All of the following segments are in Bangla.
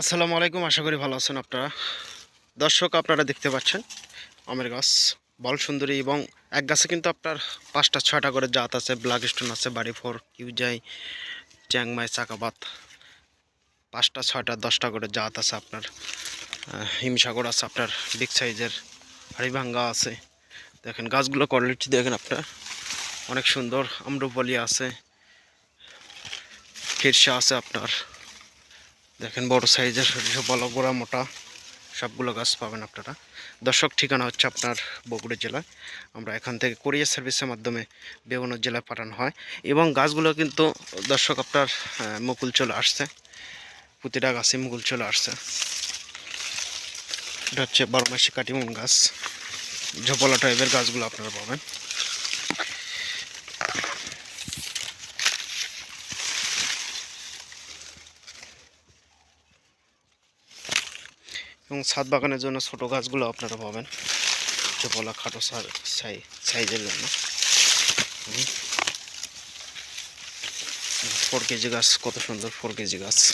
আসসালামু আলাইকুম, আশা করি ভালো আছেন আপনারা। দর্শক, আপনারা দেখতে পাচ্ছেন, আমের গাছ, বল সুন্দরী এবং এক গাছে কিন্তু আপনার পাঁচটা, ছয়টা করে জাত আছে ব্ল্যাক স্টোন আছে বাড়ি ফোর কিউজাই, চ্যাংমাই, চাকাবাত, পাঁচটা, ছয়টা, দশটা করে জাত আছে আপনার। হিমসাগর আছে আপনার বিগ সাইজের হাড়িভাঙ্গা আছে। দেখেন, গাছগুলো কোয়ালিটি দেখেন আপনার। অনেক সুন্দর, আম্রপলি আছে ফিরসা আছে আপনার। দেখেন বড় সাইজের সরিষা বলা, গোড়া, মোটা, সবগুলো গাছ পাবেন আপনারা। দর্শক, ঠিকানা হচ্ছে আপনার বগুড়া জেলায়। আমরা এখান থেকে কোরিয়ার সার্ভিসের মাধ্যমে বিভিন্ন জেলায় পাঠানো হয়। এবং গাছগুলো কিন্তু, দর্শক, আপনার মুকুল চলে আসছে। প্রতিটা গাছে মুকুল চলে আসছে। এটা হচ্ছে বারো মাসি কাটিমন গাছ। ঝোপলা টাইপের গাছগুলো আপনারা পাবেন। এবং ছাদ বাগানের জন্য ছোট গাছগুলো আপনারা পাবেন। চোপলা খাটো সা- সাই- সাইজের জন্য। ফোর কেজি গাছ, কত সুন্দর ফোর কেজি গাছ।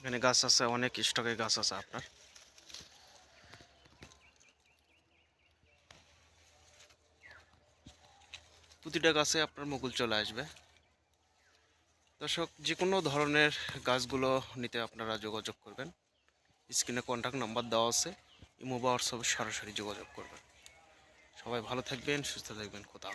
এখানে গাছ আছে, অনেক স্টকে গাছ আছে আপনার। প্রতিটা গাছে আপনার মুকুল চলে আসবে। দর্শক যে কোনো ধরনের গাছগুলো নিতে আপনারা যোগাযোগ করবেন। স্ক্রিনে কন্ট্যাক্ট নাম্বার দেওয়া আছে, ইমো বা হোয়াটসঅ্যাপে সরাসরি যোগাযোগ করবেন। সবাই ভালো থাকবেন, সুস্থ থাকবেন কোথাও